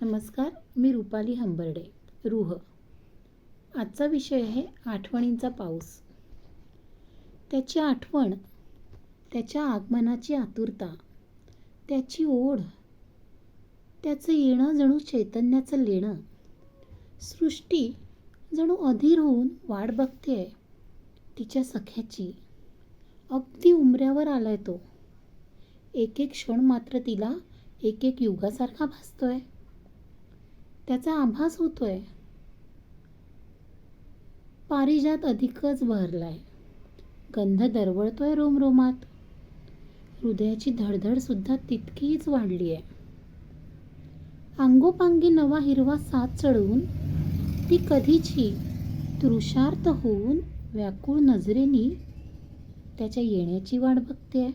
नमस्कार मी रुपाली हंबर्डे. रुह. आजचा विषय आहे आठवणींचा पाऊस. त्याची आठवण त्याच्या आगमनाची आतुरता त्याची ओढ त्याचं येणं जणू चैतन्याचं लेणं. सृष्टी जणू अधीर होऊन वाट आहे तिच्या सख्याची. अगदी उमऱ्यावर आलाय तो. एक एक क्षण मात्र तिला एक एक युगासारखा भासतोय. त्याचा आभास होतोय. पारिजात अधिकच बहरलाय गंध दरवळतोय रोमरोमात. हृदयाची धडधड सुद्धा तितकीच वाढली आहे अंगोपांगी नवा हिरवा साथ चढवून ती कधीची तृषार्थ होऊन व्याकुळ नजरेनी त्याच्या येण्याची वाट बघते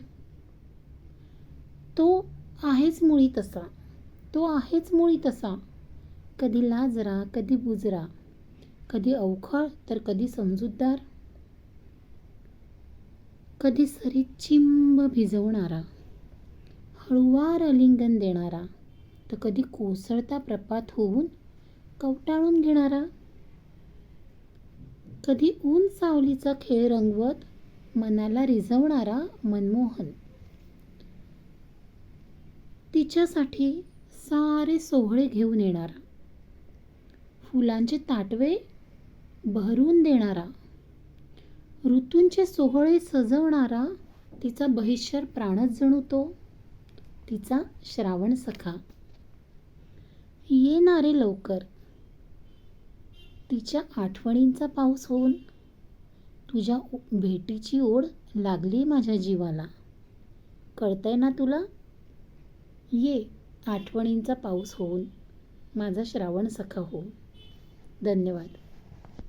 तो आहेच मुळी तसा. तो आहेच मुळी तसा. कधी लाजरा कधी बुजरा कधी अवखळ तर कधी समजूतदार कधी सरी चिंब भिजवणारा हळुवार अलिंगन देणारा तर कधी कोसळता प्रपात होऊन कवटाळून घेणारा कधी ऊन सावलीचा खेळ रंगवत मनाला रिझवणारा मनमोहन. तिच्यासाठी सारे सोहळे घेऊन येणारा. फुलांचे ताटवे भरून देणारा ऋतूंचे सोहळे सजवणारा तिचा बहिष्यर प्राणच जणू तो तिचा श्रावण सखा. येणारे लवकर. तिच्या आठवणींचा पाऊस होऊन तुझ्या भेटीची ओढ लागली माझ्या जीवाला. कळतंय ना तुला? ये आठवणींचा पाऊस होऊन माझा श्रावण सखा होऊन धन्यवाद.